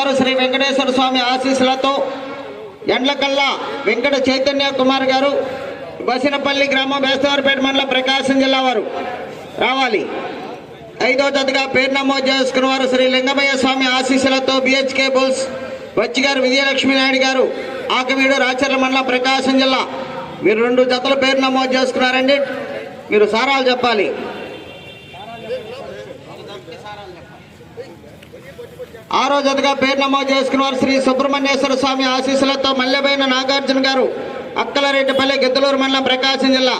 వారు శ్రీ వెంకటేశ్వర స్వామి ఆశీస్సులతో ఎండ్లకల్లా వెంకట చైతన్య కుమార్ గారు బసినపల్లి గ్రామం బేస్తవారిపేట మండలం ప్రకాశం జిల్లా వారు రావాలి. ఐదో జతగా పేరు నమోదు చేసుకున్న వారు శ్రీ లింగమయ్య స్వామి ఆశీస్సులతో బిహెచ్కే బుల్స్ వచ్చి గారు విజయలక్ష్మి నాయుడు గారు ఆకవీడు రాచర్ల మండలం ప్రకాశం జిల్లా. మీరు రెండు జతల పేరు నమోదు చేసుకున్నారండి. మీరు సారాలు చెప్పాలి. ఆరో జతగా పేరు నమోదు చేసుకున్న వారు శ్రీ సుబ్రహ్మణ్యేశ్వర స్వామి ఆశీస్సులతో మల్లెబైన నాగార్జున గారు అక్కలరెడ్డిపల్లి గిద్దలూరు మండలం ప్రకాశం జిల్లా.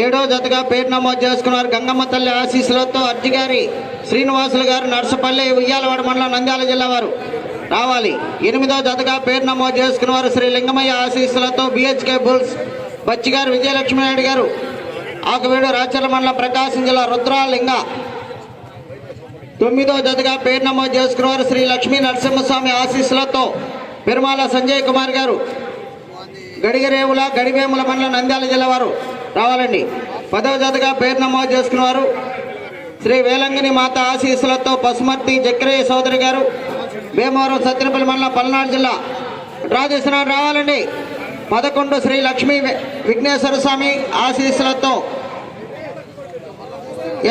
ఏడో జతగా పేరు నమోదు చేసుకున్నారు గంగమ్మ తల్లి ఆశీస్సులతో అర్జిగారి శ్రీనివాసులు గారు నర్సపల్లి ఉయ్యాలవాడ మండలం నంద్యాల జిల్లా వారు రావాలి. ఎనిమిదో జతగా పేరు నమోదు చేసుకున్నవారు శ్రీ లింగమయ్య ఆశీస్సులతో బిహెచ్కే బుల్స్ బచ్చిగారు విజయలక్ష్మి నాయుడు గారు ఆకువీడు రాచర్ల మండలం ప్రకాశం జిల్లా రుద్రాలింగ. తొమ్మిదో జతగా పేరు నమోదు చేసుకున్నవారు శ్రీ లక్ష్మీ నరసింహస్వామి ఆశీస్సులతో పెరుమాల సంజయ్ కుమార్ గారు. గడిగరేవుల గడివేముల మండలం నంద్యాల జిల్లా వారు రావాలండి. పదవ జతగా పేరు నమోదు చేసుకున్నవారు శ్రీ వేలంగిని మాత ఆశీస్సులతో పశుమర్తి జక్రయ్య సోదరి గారు. భీమవరం సత్యనపల్లి మండలం పల్నాడు జిల్లా. డ్రా చేస్తున్నారు రావాలండి. పదకొండు శ్రీ లక్ష్మీ విఘ్నేశ్వర స్వామి ఆశీస్సులతో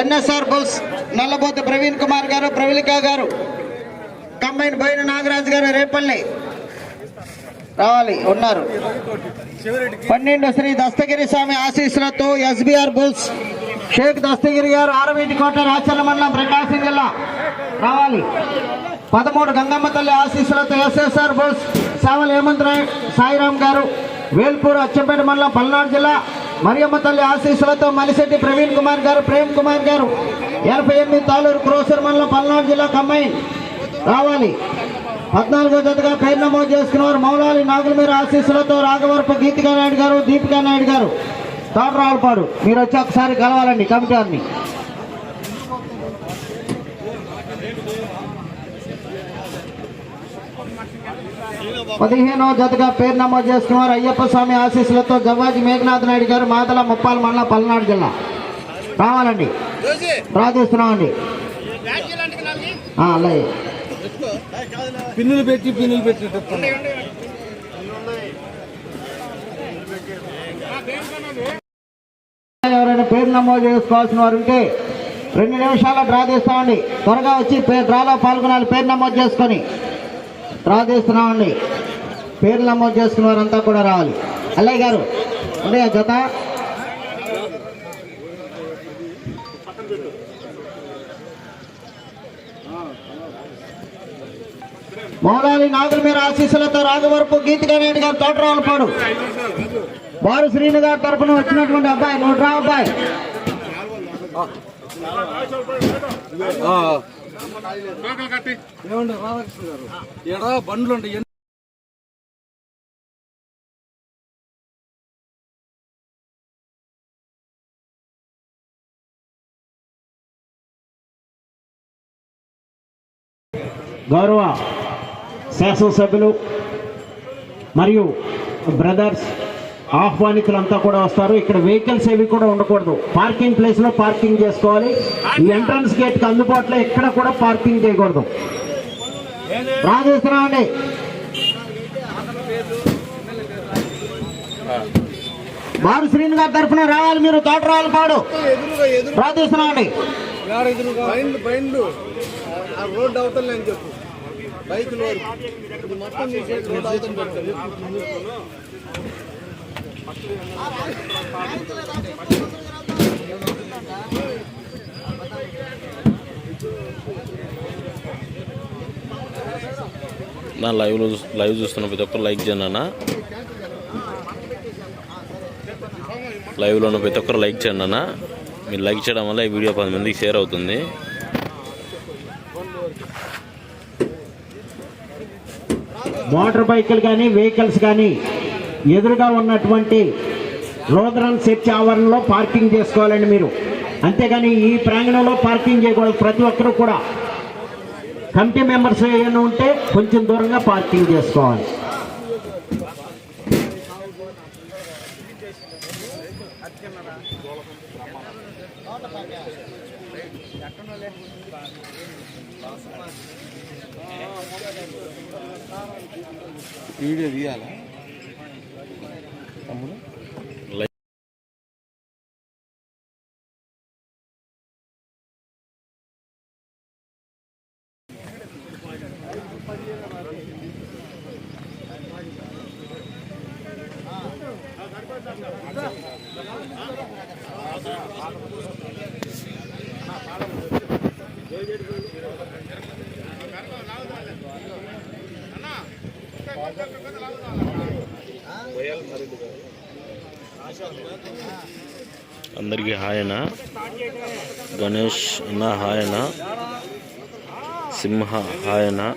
ఎన్ఎస్ఆర్ బుల్స్ నల్లబోతు ప్రవీణ్ కుమార్ గారు ప్రవళిక గారు కంబైన్ బోయిన నాగరాజ్ గారు రేపల్లి రావాలి ఉన్నారు. పన్నెండు శ్రీ దస్తగిరి స్వామి ఆశీస్సులతో ఎస్బీఆర్ బుల్స్ షేక్ దస్తగిరి గారు ఆరవీటి కోట రాచర్ల మండలం ప్రకాశం జిల్లా రావాలి. పదమూడు గంగమ్మ తల్లి ఆశీస్సులతో ఎస్ఎస్ఆర్ బుల్స్ సావల్ హేమంత్ రాయ్ సాయిరామ్ గారు వేల్పూర్ అచ్చంపేట మండలం పల్నాడు జిల్లా మరియమ్మ తల్లి ఆశీస్సులతో మలిశెట్టి ప్రవీణ్ కుమార్ గారు ప్రేమ్ కుమార్ గారు ఎనభై ఎనిమిది తాలూరు క్రోసర్ మండలం పల్నాడు జిల్లా కంబైన్ రావాలి. పద్నాలుగో జతగా పేరు నమోదు చేసుకున్నవారు మౌలాలి నాగులమీర ఆశీస్సులతో రాఘవరపు గీతికా నాయుడు గారు దీపికా నాయుడు గారు. తోటరావులపాడు మీరు వచ్చి ఒకసారి కలవాలండి కమిటీ వారిని. పదిహేనో జతగా పేరు నమోదు చేసుకున్నవారు అయ్యప్ప స్వామి ఆశీస్సులతో జవ్వాజీ మేఘనాథ్ నాయుడు గారు మాతల ముప్పాల మండలం పల్నాడు జిల్లా. రావాలండి. ప్రార్థిస్తున్నామండి. ఆ, అలాగే. పిన్నులు పెట్టి పిన్నులు పెట్టి ఎవరైనా పేరు నమోదు చేసుకోవాల్సిన వారు ఉంటే రెండు నిమిషాల్లో డ్రా తీస్తామండి. త్వరగా వచ్చి డ్రాలో పాల్గొనాలి. పేరు నమోదు చేసుకొని. డ్రా తీస్తున్నామండి. పేరు నమోదు చేసుకున్న వారంతా కూడా రావాలి. అల్లయ్య గారు ఉండే జత. మౌలాలి నాగుల మీద ఆశీస్సులతో రాఘవరపు గీతికా రెడ్డి గారు తోటరావులపాడు వారు శ్రీను గారి తరపున వచ్చినటువంటి అబ్బాయి నువ్వు రా అబ్బాయి. రాధాకృష్ణ గారు? బండ్లు గౌరవ శాసనసభ్యులు మరియు బ్రదర్స్ ఆహ్వానితులంతా కూడా వస్తారు. ఇక్కడ వెహికల్స్ ఏవి కూడా ఉండకూడదు. పార్కింగ్ ప్లేస్లో పార్కింగ్ చేసుకోవాలి. ఈ ఎంట్రన్స్ గేట్కి అందుబాటులో ఎక్కడ కూడా పార్కింగ్ చేయకూడదు. రాజేస్తున్నామండి వారు శ్రీని గారి తరఫున రావాలి మీరు. తోటరావులపాడు ప్రార్థిస్తున్నామండి యాడ ఎదురుగా? బైండ్లు ఇది మొత్తం నా లైవ్ లైవ్ చూస్తున్న ప్రతి ఒక్కరు లైక్ చేయనా లైవ్లో ఉన్న ప్రతి ఒక్కరు లైక్ చేయండి అన్న. మీరు లైక్ చేయడం వల్ల ఈ వీడియో పది మందికి షేర్ అవుతుంది. మోటార్ బైకులు కానీ వెహికల్స్ కానీ ఎదురుగా ఉన్నటువంటి రోదరన్ సెర్చ్ ఆవరణలో పార్కింగ్ చేసుకోవాలండి మీరు. అంతేగాని ఈ ప్రాంగణంలో పార్కింగ్ చేయకూడదు ప్రతి ఒక్కరు కూడా. కమిటీ మెంబర్స్ ఏమైనా ఉంటే కొంచెం దూరంగా పార్కింగ్ చేసుకోవాలి. వీడియో తీయాలా? హాయన. గణేష్ అన్న హాయన. సింహ హాయన.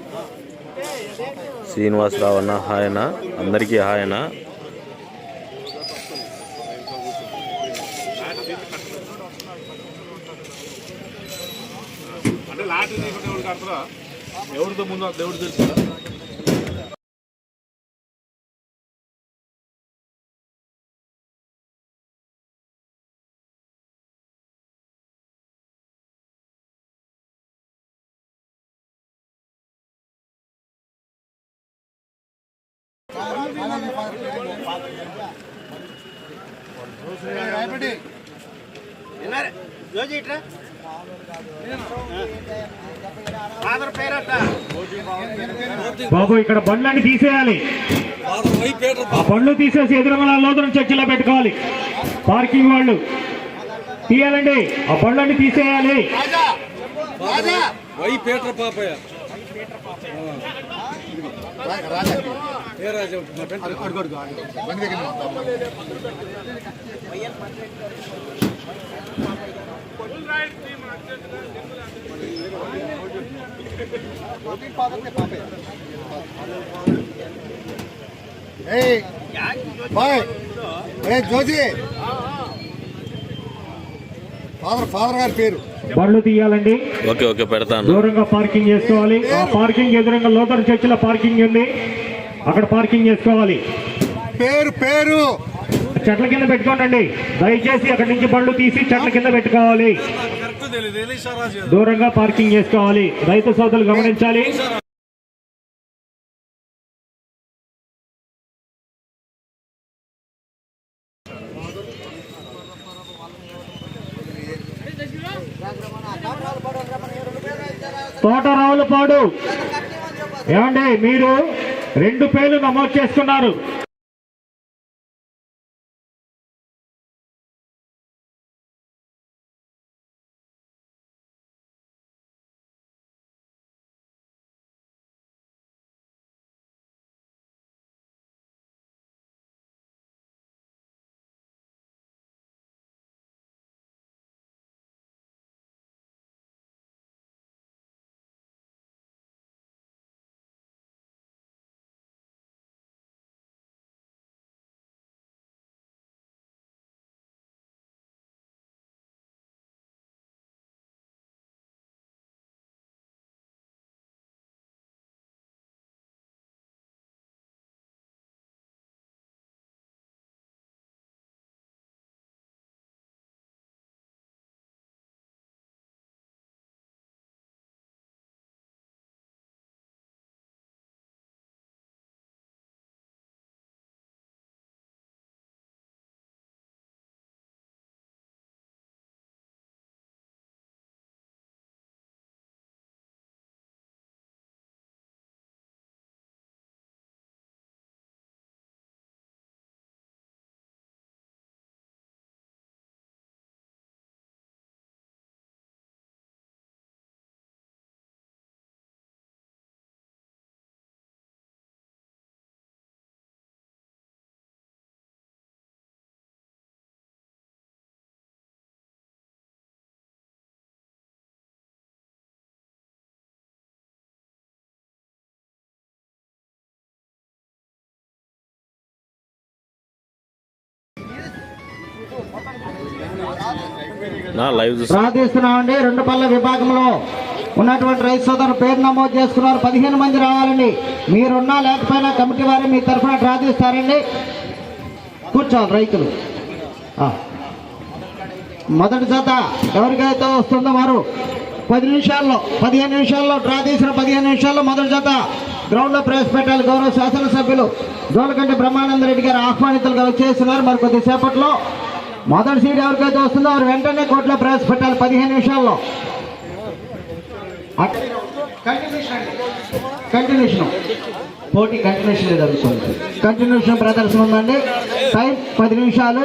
శ్రీనివాసరావు అన్న హాయ్ అందరికీ హాయన. అంటే లాటరీ ఎవరితో ముందు దేవుడు తెలుసు బాబు ఇక్కడ బండ్లన్నీ తీసేయాలి. ఆ బండ్లు తీసేసి ఎదురుగా లోతున చర్చిలో పెట్టుకోవాలి. పార్కింగ్ వాళ్ళు. తీయాలండి. ఆ బండ్లన్నీ తీసేయాలి. వై పీటర్ పాపయ్య బాయ్. ఏ జోజీ ఫాదర్ ఫాదర్ గారి పేరు. బండ్లు తీయాలండి. ఓకే ఓకే పెడతాను. దూరంగా పార్కింగ్ చేసుకోవాలి. ఆ పార్కింగ్ ఎదురుగా లోతర చర్చిలో పార్కింగ్ ఉంది. అక్కడ పార్కింగ్ చేసుకోవాలి. పేరు పేరు. చెట్ల కింద పెట్టుకోండి దయచేసి అక్కడి నుంచి బండ్లు తీసి చెట్ల కింద పెట్టుకోవాలి. దూరంగా పార్కింగ్ చేసుకోవాలి. రైతు సోదరులు గమనించాలి. తోటరావులపాడు ఏమండి మీరు రెండు పేర్లు నమోదు చేసుకున్నారు. ప్రార్థిస్తున్నామండి. రెండు పళ్ళ విభాగంలో ఉన్నటువంటి రైతు సోదరు పేరు నమోదు చేసుకున్నారు. పదిహేను మంది రావాలండి. మీరున్నా లేకపోయినా కమిటీ వారు మీ తరఫున ప్రార్థిస్తారండి. కూర్చోవాలి రైతులు. మొదటి జత ఎవరికైతే వస్తుందో వారు పది నిమిషాల్లో పదిహేను నిమిషాల్లో డ్రా తీసిన పదిహేను నిమిషాల్లో మొదటి జత గ్రౌండ్లో ప్రవేశపెట్టాలి. గౌరవ శాసనసభ్యులు జోలకంటి బ్రహ్మానంద రెడ్డి గారు ఆహ్వానితులుగా వచ్చేస్తున్నారు. మరి కొద్దిసేపట్లో మొదటి సీట్ ఎవరికైతే వస్తుందో వారు వెంటనే కోర్టులో ప్రవేశపెట్టాలి పదిహేను నిమిషాల్లో. కంటిన్యూషన్. పోటీ కంటిన్యూషన్ జరుగుతుంది కంటిన్యూషన్ ప్రదర్శన ఉందండి. టైం పది నిమిషాలు.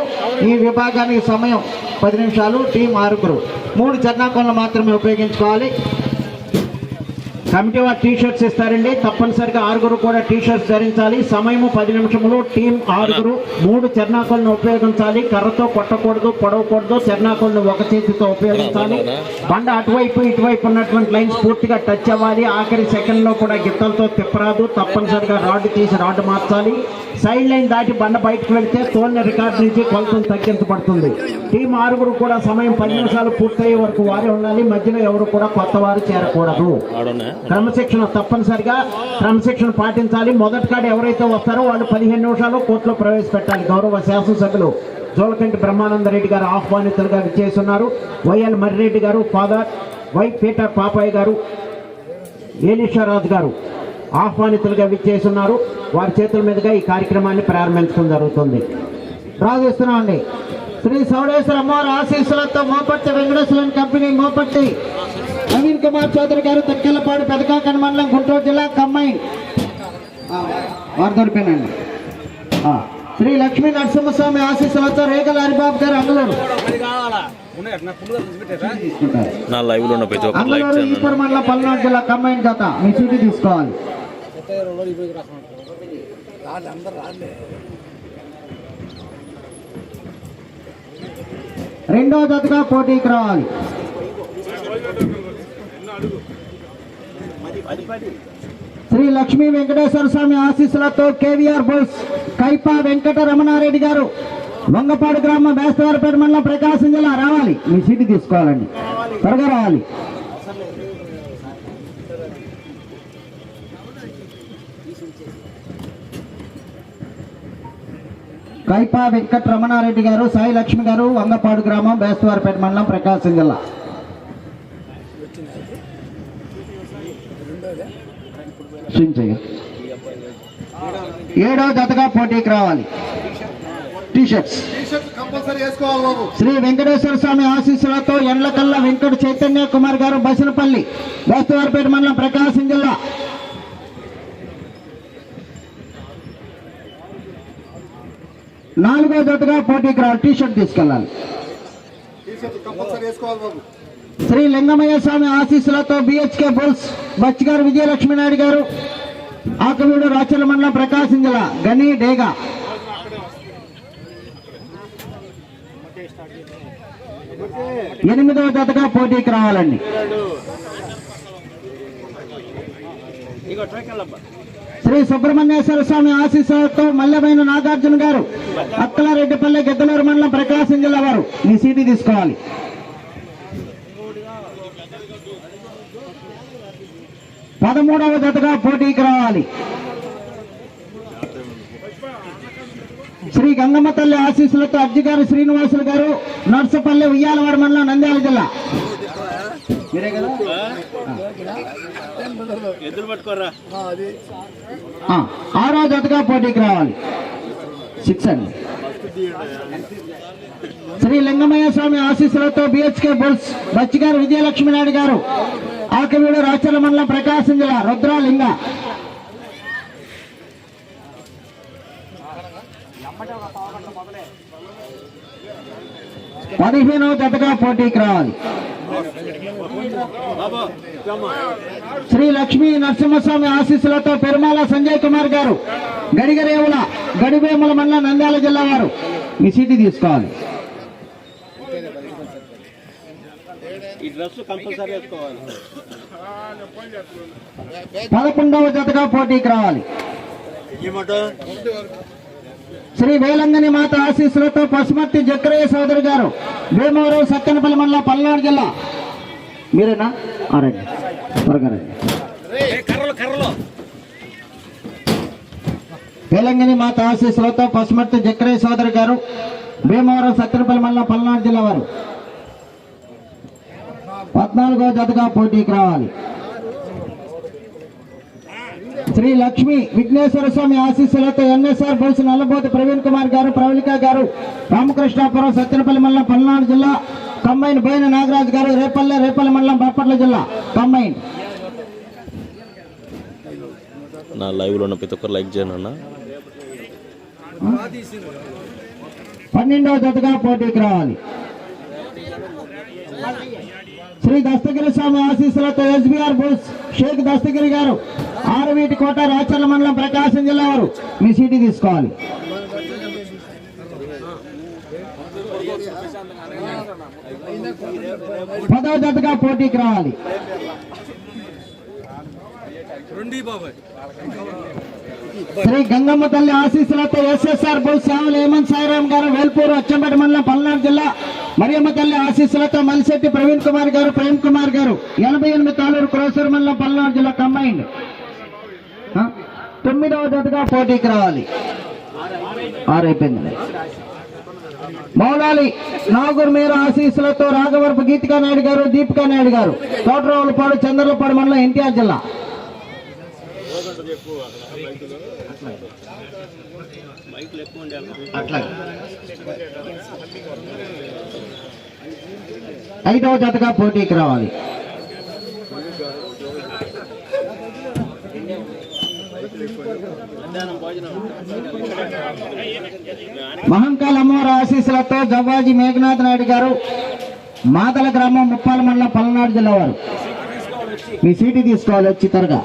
ఈ విభాగానికి సమయం పది నిమిషాలు. టీం ఆరుగురు. మూడు చర్నాకోళ్ళు మాత్రమే ఉపయోగించుకోవాలి. కమిటీ వారు టీ షర్ట్స్ ఇస్తారండి తప్పనిసరిగా ఆరుగురు కూడా టీ షర్ట్స్ ధరించాలి. సమయము పది నిమిషములు. టీం ఆరుగురు మూడు చర్నాకులను ఉపయోగించాలి. కర్రతో కొట్టకూడదు పొడవకూడదు. చర్నాకులను ఒక చేతితో ఉపయోగించాలి. బండ అటువైపు ఇటువైపు ఉన్నటువంటి లైన్స్ పూర్తిగా టచ్ అవ్వాలి. ఆఖరి సెకండ్లో కూడా గిత్తలతో తిప్పరాదు. తప్పనిసరిగా రాడ్ తీసి రాడ్ మార్చాలి. సైడ్ లైన్ దాటి బండ బయటకు వెళ్తే తోలిన రికార్డ్ నుంచి కొలతలు తగ్గించబడుతుంది. టీం ఆరుగురు కూడా సమయం పది నిమిషాలు పూర్తయ్యే వరకు వారే ఉండాలి. మధ్యలో ఎవరు కూడా కొత్త వారు చేరకూడదు. క్రమశిక్షణ తప్పనిసరిగా క్రమశిక్షణ పాటించాలి. మొదటి కాడ ఎవరైతే వస్తారో వాళ్ళు పదిహేను నిమిషాలు కోర్టులో ప్రవేశపెట్టాలి. గౌరవ శాసనసభ్యులు జోలకంటి బ్రహ్మానందరెడ్డి గారు ఆహ్వానితులుగా విచ్చేస్తున్నారు. వైఎల్ మర్రెడ్డి గారు ఫాదర్ వై పీటర్ పాపాయ్ గారు ఏలీశ్వరరాజు గారు ఆహ్వానితులుగా విచ్చేస్తున్నారు. వారి చేతుల మీదుగా ఈ కార్యక్రమాన్ని ప్రారంభించడం జరుగుతుంది. ప్రార్థిస్తున్నామండి శ్రీ సౌడేశ్వర అమ్మవారి ఆశీస్సులతో మోపట్టి వెంకటేశ్వరం కంపెనీ మోపట్టి నవీన్ కుమార్ చౌదరి గారు తక్కెలపాడు పెదకాకని మండలం గుంటూరు జిల్లా కమ్మాయి వారు దొరిపోయినండి ఆ, శ్రీ లక్ష్మీ నరసింహస్వామి ఆశీస్సులతో రేగల హరిబాబు గారు అంగలూరు తీసుకుంటారు నా లైవ్లో ఉన్న ప్రతి ఒక్కరు లైక్ అంగలూరు చేయండి. ఈశ్వర్ మండలం పల్నాడు జిల్లా కమ్మాయిన్ జత. మీ చీటీ తీసుకోవాలి. రెండో జతగా పోటీకి రావాలి. శ్రీ లక్ష్మీ వెంకటేశ్వర స్వామి ఆశీస్సులతో కేవీఆర్ బోస్ కైపా వెంకట రమణారెడ్డి గారు వంగపాడు గ్రామం బేస్తవారపేట మండలం ప్రకాశం జిల్లా రావాలి. మీ సీటు తీసుకోవాలండి. త్వరగా రావాలి. కైపా వెంకట రమణారెడ్డి గారు సాయి లక్ష్మి గారు వంగపాడు గ్రామం బేస్తవారపేట మండలం ప్రకాశం జిల్లా. స్వింగ్ చేయ ఏడో జతగా పోటీకి రావాలి. టీ షర్ట్స్ టీషర్ట్ కంపల్సరీ వేసుకోవాలి బాబు. శ్రీ వెంకటేశ్వర స్వామి ఆశీస్సులతో ఎండ్లకల్ల వెంకట చైతన్య కుమార్ గారు బసినపల్లి బేస్తవారపేట మండలం ప్రకాశం జిల్లా. నాలుగో జతగా పోటీకి రావాలి. టీ షర్ట్ తీసుకెళ్ళాలి శ్రీ లింగమయ్య స్వామి ఆశీస్సులతో బిహెచ్కే బుల్స్ బచ్చిగారు విజయలక్ష్మి నాయుడు గారు ఆకవీడు రాచల మండలం ప్రకాశం జిల్లా గని డేగా. ఎనిమిదవ జతగా పోటీకి రావాలండి. శ్రీ సుబ్రహ్మణ్యేశ్వర స్వామి ఆశీస్సులతో మల్లెమైన నాగార్జున గారు అక్కలారెడ్డిపల్లె గిద్దలూరు మండలం ప్రకాశం జిల్లా వారు మీ సీటు తీసుకోవాలి. పదమూడవ జతగా పోటీకి రావాలి. శ్రీ గంగమ్మ తల్లి ఆశీస్సులతో అర్జిగారు శ్రీనివాసులు గారు నర్సపల్లి ఉయ్యాలవాడ మండలం నంద్యాల జిల్లా. మీరే కదా? ఆ, ఆరో జతగా పోటీకి రావాలి. సిక్స్ అండి. శ్రీ లింగమయ్య స్వామి ఆశీస్సులతో బిహెచ్కే బుల్స్ బచ్చిగారు విజయలక్ష్మి నాయుడు గారు ఆకవీడు రాచల మండలం ప్రకాశం జిల్లా రుద్రాలింగ. పదిహేనవ జతగా పోటీకి రావాలి శ్రీ లక్ష్మీ నరసింహస్వామి ఆశీస్సులతో పెరుమాల సంజయ్ కుమార్ గారు గడిగరేవుల గడివేముల మండలం నంద్యాల జిల్లా వారు. మీ సీటీ తీసుకోవాలి. పదకొండవ జతగా పోటీకి రావాలి. శ్రీ వేలంగని మాత ఆశీస్సులతో పశుమర్తి జక్రయ్య సోదరి గారు భీమవరం సత్తెనపల్లి మండలం పల్నాడు జిల్లా. మీరేనా? రండి. త్వరగా వేలంగిని మాత ఆశీస్సులతో పశుమర్తి జక్రయ్య సోదరి గారు భీమవరం సత్తెనపల్లి మండలం పల్నాడు జిల్లా వారు. పద్నాలుగో జతగా పోటీకి రావాలి. శ్రీ లక్ష్మి విఘ్నేశ్వర స్వామి ఆశీస్సులతో ఎన్ఎస్ఆర్ బోసు నల్లబోతి ప్రవీణ్ కుమార్ గారు ప్రవళిక గారు రామకృష్ణాపురం సత్తెనపల్లి మండలం పల్నాడు జిల్లా కంబైన్ బోయిన నాగరాజు గారు రేపల్లె రేపల్లి మండలం బాపట్ల జిల్లా కంబైన్. నా లైవ్లో ఉన్న ప్రతి ఒక్కరు లైక్ చేయండి అన్న. పన్నెండవ జతగా పోటీకి రావాలి. శ్రీ దస్తగిరి స్వామి ఆశీస్సులతో ఎస్బీఆర్ బోస్ షేక్ దస్తగిరి గారు ఆరువీటి కోట రాచర్ల మండలం ప్రకాశం జిల్లా వారు మీ సీటీ తీసుకోవాలి. పదవ జతగా పోటీకి రావాలి. బాబాయ్. శ్రీ గంగమ్మ తల్లి ఆశీస్సులతో ఎస్ఎస్ఆర్ బోస్ సేవలు హేమంత్ సాయిరామ్ గారు వేల్పూరు అచ్చంపేట మండలం పల్నాడు జిల్లా మరియమ్మ తల్లి ఆశీస్సులతో మలిశెట్టి ప్రవీణ్ కుమార్ గారు ప్రేమ్ కుమార్ గారు ఎనభై ఎనిమిది తాలూరు క్రోసూరు మండలం పల్నాడు జిల్లా కంబైండ్ తొమ్మిదవ జతగా పోటీకి రావాలి. ఆరైపోయింది మౌలాలి నాగూర్ మీరు ఆశీస్సులతో రాఘవరపు గీతికా నాయుడు గారు దీపికా నాయుడు గారు తోటరావులపాడు చంద్రలపాడు మండలం ఎన్టీఆర్ జిల్లా. అట్లా ఐదవ జతగా పోటీకి రావాలి. మహంకాల్ అమ్మవారి ఆశీస్సులతో జవ్వాజీ మేఘనాథ్ నాయుడు గారు మాదల గ్రామం ముప్పాల మండలం పల్నాడు జిల్లా వారు. మీ సీటు తీసుకోవాలి వచ్చి త్వరగా.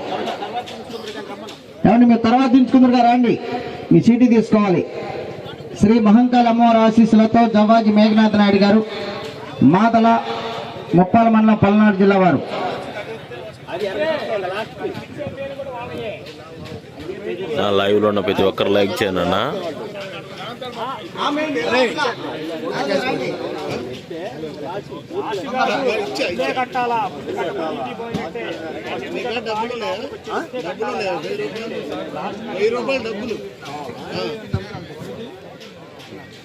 ఏమండి మీరు తర్వాత దించుకుందరుగా రండి. మీ సీటీ తీసుకోవాలి. శ్రీ మహంకాల్ అమ్మవారి ఆశీస్సులతో జవాజీ మేఘనాథ్ నాయుడు గారు మాదల ముప్పాల మండలం పల్నాడు జిల్లా వారు. నా లైవ్లో ఉన్న ప్రతి ఒక్కరు లైక్ చేయండి అన్న డబ్బులు డబ్బులు వెయ్యి రూపాయలు డబ్బులు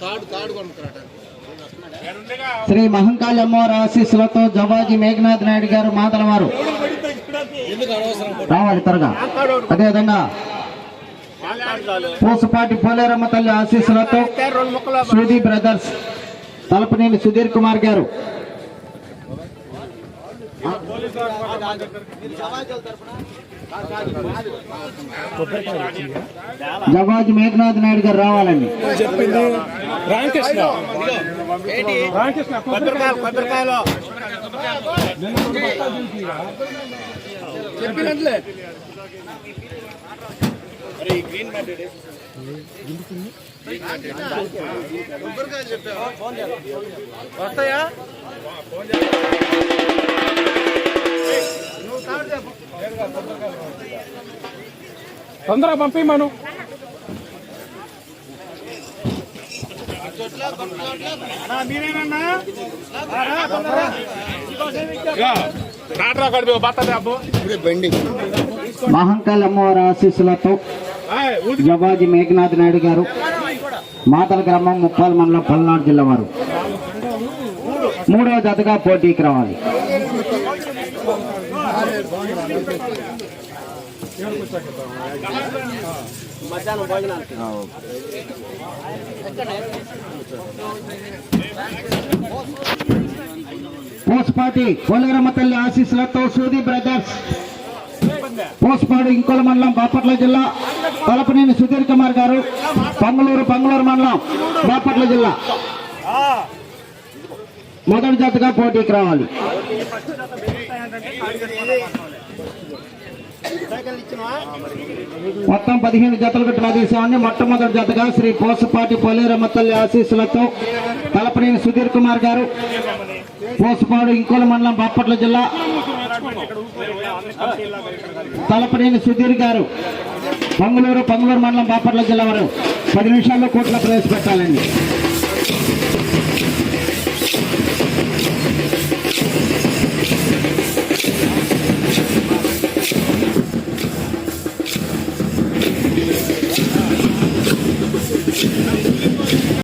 తాడు తాడు కొనుక్கிறாట శ్రీ మహంకాళి అమ్మవారి ఆశీస్సులతో జవాజీ మేఘనాథ్ నాయుడు గారు మాదల వారు. రావాలి త్వరగా. అదేవిధంగా పూసపాటి పోలేరమ్మ తల్లి ఆశీస్సులతో సూది బ్రదర్స్ తలపనేని సుధీర్ కుమార్ గారు. జవాజీ మేఘనాథ్ నాయుడు గారు రావాలండి. చెప్పినట్లే. కొబ్బరికాయలు చెప్పావా వస్తాయా? తొందరగా పంపించమను రాట్రా కడిపి బత్త అబ్బు ఇప్పుడే బండి మహంకాళి అమ్మవారి ఆశీస్సులతో జవాజీ మేఘనాథ్ నాయుడు గారు మాతల గ్రామం ముప్పాల మండలం పల్నాడు జిల్లా వారు. మూడవ జతగా పోటీకి రావాలి. పూసపాటి కోలగరమ్మ తల్లి ఆశీస్సులతో సూది బ్రదర్స్ పోస్పాడు ఇంకోల మండలం బాపట్ల జిల్లా. తలపనేని సుధీర్ కుమార్ గారు. పంగళూరు పంగళూరు మండలం బాపట్ల జిల్లా. మొదటి జతగా పోటీకి రావాలి. మొత్తం పదిహేను జతలు కట్టిన తీసామని మొట్టమొదటి జతగా శ్రీ పోసపాటి పొలేరమ్మ తల్లి ఆశీస్సులతో తలపనేని సుధీర్ కుమార్ గారు. పోసపాడు ఇంకోల మండలం బాపట్ల జిల్లా. తలపనేని సుధీర్ గారు. పొంగలూరు పొంగలూరు మండలం బాపట్ల జిల్లా వారు. పది నిమిషాల్లో కోట్ల ప్రవేశపెట్టాలండి.